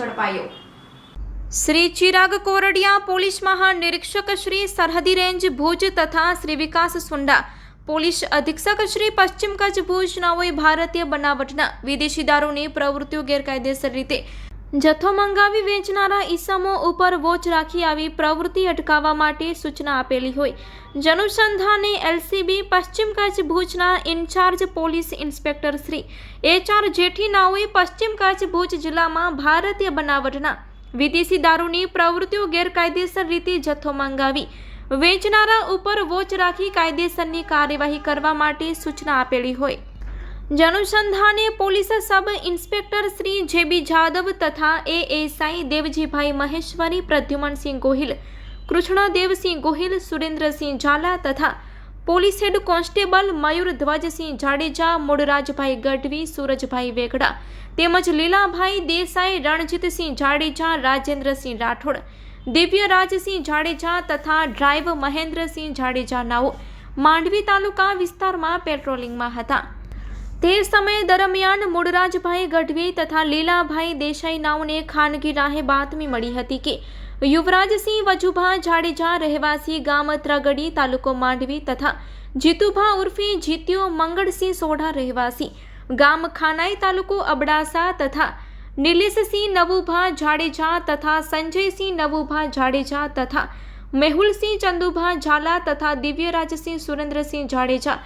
અપાયો શ્રી ચિરાગ કોરડિયા પોલીસ મહાનિરીક્ષક શ્રી સરહદી રેન્જ ભુજ તથા શ્રી વિકાસ સુંડા, પોલીસ અધિક્ષક શ્રી પશ્ચિમ કચ્છ ભુજ નાઓએ ભારતીય બનાવટના વિદેશી દારૂની પ્રવૃત્તિઓ ગેરકાયદેસર રીતે જથ્થો મંગાવી વેચનારા ઈસમો ઉપર વોચ રાખી આવી પ્રવૃત્તિ અટકાવવા માટે સૂચના આપેલી હોય. જનુસંધાને એલસીબી, પશ્ચિમ કચ્છ ભુજના incharge police inspector Shri H R Jethi નાઓએ પશ્ચિમ કચ્છ ભુજ જિલ્લામાં ભારતીય બનાવટના વિદેશી દારૂની પ્રવૃત્તિઓ ગેરકાયદેસર રીતે જથ્થો મંગાવી વેચનારા ઉપર વોચ રાખી કાયદેસરની કાર્યવાહી કરવા માટે સૂચના આપેલી હોય. જનુસંધાને police sub inspector Shri JB Jadav તથા એએસઆઈ દેવજીભાઈ મહેશ્વરી પ્રદ્યુમનસિંહ ગોહિલ કૃષ્ણદેવસિંહ ગોહિલ, સુરેન્દ્રસિંહ ઝાલા તથા police head constable Mayur Dhvajsinh Jadeja Mulrajbhai Gadhvi, Surajbhai Vegada તેમજ લીલાભાઈ દેસાઈ, રણજીતસિંહ જાડેજા, રાજેન્દ્રસિંહ રાઠોડ, દિવ્યરાજસિંહ જાડેજા તથા ડ્રાઈવ મહેન્દ્રસિંહ જાડેજા નાઓ માંડવી તાલુકા વિસ્તારમાં પેટ્રોલિંગમાં હતા. તે સમય દરમિયાન મૂળરાજભાઈ ગઢવી તથા લીલાભાઈ દેસાઈ નાઓને ખાનગી રાહે બાતમી મળી હતી કે યુવરાજસિંહ વજુભા જાડેજા રહેવાસી ગામ ત્રગડી તાલુકો માંડવી તથા જીતુભા ઉર્ફે જીત્યો મંગળસિંહ સોઢા રહેવાસી ગામ ખાનાઈ તાલુકો અબડાસા તથા નિલેશસિંહ નવુભા જાડેજા તથા સંજયસિંહ નવુભા જાડેજા તથા મેહુલસિંહ ચંદુભા ઝાલા તથા દિવ્યરાજસિંહ સુરેન્દ્રસિંહ જાડેજા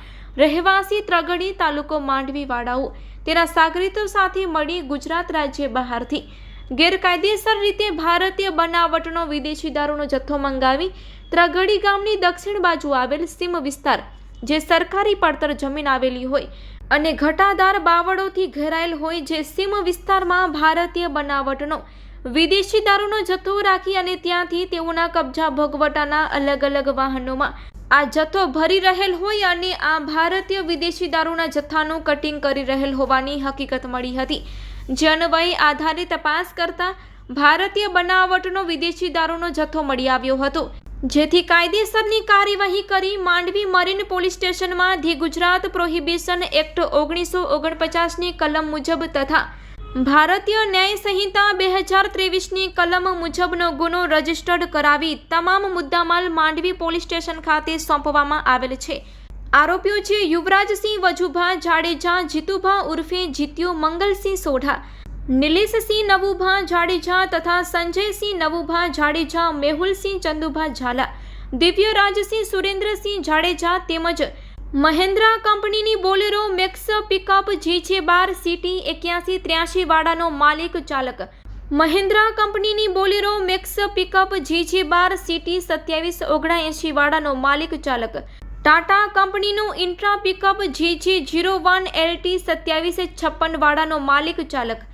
રહેવાસી ત્રગડી તાલુકો માંડવીવાળાઓ તેના સાગરીતો સાથે મળી ગુજરાત રાજ્ય બહારથી. ગેરકાયદેસર રીતે ભારતીય બનાવટનો વિદેશી દારૂનો જથ્થો મંગાવી ત્રગડી ગામની દક્ષિણ બાજુ આવેલ સીમ વિસ્તાર, જે સરકારી પડતર જમીન આવેલી હોય અને ઘટાદાર બાવળોથી ઘેરાયેલ હોય જે સીમ વિસ્તારમાં ભારતીય બનાવટનો વિદેશી દારૂનો જથ્થો રાખી અને ત્યાંથી તેઓના કબજા ભોગવટાના અલગ અલગ વાહનોમાં આ જથ્થો ભરી રહેલ હોય અને આ ભારતીય વિદેશી દારૂના જથ્થાનું કટિંગ કરી રહેલ હોવાની હકીકત મળી હતી. જે આધારે તપાસ કરતા ભારતીય બનાવટનો વિદેશી દારૂનો જથ્થો મળી આવ્યો હતો. જેથી કાયદેસરની કાર્યવાહી કરી માંડવી મરીન પોલીસ સ્ટેશનમાં ધી ગુજરાત પ્રોહિબિશન એક્ટ ઓગણીસો ઓગણપચાસની કલમ મુજબ તથા ભારતીય ન્યાય સંહિતા બે હજાર ત્રેવીસની કલમ મુજબનો ગુનો રજીસ્ટર્ડ કરાવી તમામ મુદ્દામાલ માંડવી પોલીસ સ્ટેશન ખાતે સોંપવામાં આવેલ છે. આરોપીઓ છે યુવરાજસિંહ વજુભા, જાડેજા જીતુભા ઉર્ફે જીત્યુ મંગલસિંહ સોઢા, નિલેશસિંહ નવુભા, જાડેજા તથા સંજયસિંહ નવુભા, જાડેજા મેહુલસિંહ ચંદુભા ઝાલા, દિવ્યરાજસિંહ સુરેન્દ્રસિંહ જાડેજા તેમજ મહેન્દ્રા કંપનીની બોલેરો મેક્સ પિકઅપ જી છે બાર સિટી એક્યાસી ત્ર્યાસી વાળાનો માલિક ચાલક. મહેન્દ્રા કંપનીની બોલેરો મેક્સ પિકઅપ જી છે બાર સિટી સત્યાવીસ ઓગણએંશી વાળાનો માલિક ચાલક. ટાટા કંપનીનું ઇન્ટ્રા પિકઅપ જી છે જીરો વન એલટી સત્યાવીસ છપ્પન વાળાનો માલિક ચાલક.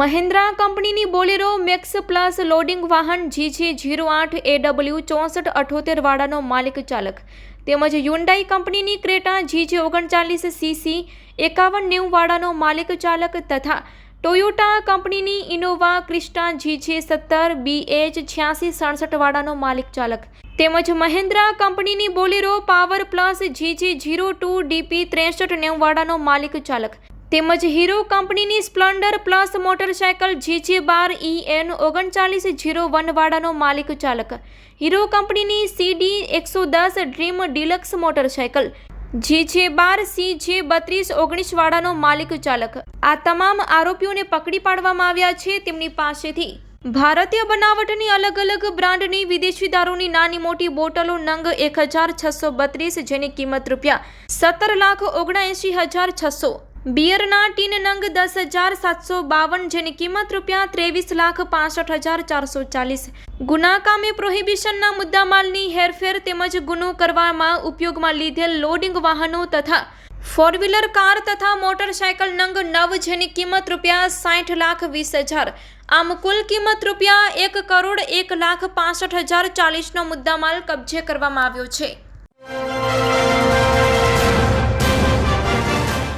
મહેન્દ્રા કંપનીની બોલેરો મેક્સ પ્લસ લોડિંગ વાહન જી છે જીરો આઠ એડબલ્યુ ચોસઠ અઠોતેર વાળાનો માલિક ચાલક. તેમજ યુન્ડાઈ કંપનીની ક્રેટા જી જે ઓગણચાલીસ સીસી એકાવન નેવુંવાળાનો માલિક ચાલક તથા ટોયોટા કંપનીની ઇનોવા ક્રિસ્ટા જીજે સત્તર બી એચ છ્યાસી સડસઠવાળાનો માલિક ચાલક. તેમજ મહેન્દ્રા કંપનીની Bolero power plus GJ zero two DP ત્રેસઠ નેવુંવાળાનો માલિક ચાલક. તેમજ હીરો કંપનીની સ્પ્લેન્ડર પ્લસ મોટરસાયકલ જીજે બાર ઈ એન ઓગણચાલીસ જીરો વનવાડાનો માલિક ચાલક. હીરો કંપનીની સીડી એકસો દસ ડ્રીમ ડિલક્સ મોટરસાયકલ. જીજે બાર સી જે બત્રીસ ઓગણીસ વાળાનો માલિક ચાલક. આ તમામ આરોપીઓને પકડી પાડવામાં આવ્યા છે તેમની પાસેથી. ભારતીય બનાવટની અલગ અલગ બ્રાન્ડની વિદેશી દારૂની નાની મોટી બોટલો નંગ એક હજાર છસો બત્રીસ જેની કિંમત રૂપિયા સત્તર લાખ ઓગણએંશી હજાર છસો બિયરના ટીન નંગ દસ હજાર સાતસો બાવન જેની કિંમત રૂપિયા ત્રેવીસ લાખ પાસઠ હજાર ચારસો ચાલીસ. ગુના કામે પ્રોહિબિશનના મુદ્દામાલની હેરફેર તેમજ ગુનો કરવામાં ઉપયોગમાં લીધેલ લોડિંગ વાહનો તથા ફોર વ્હીલર કાર તથા મોટરસાયકલ નંગ નવ જેની કિંમત રૂપિયા સાઠ લાખ વીસ હજાર. આમ કુલ કિંમત રૂપિયા એક કરોડ એક લાખ પાસઠ હજાર ચાલીસનો મુદ્દામાલ કબજે કરવામાં આવ્યો છે.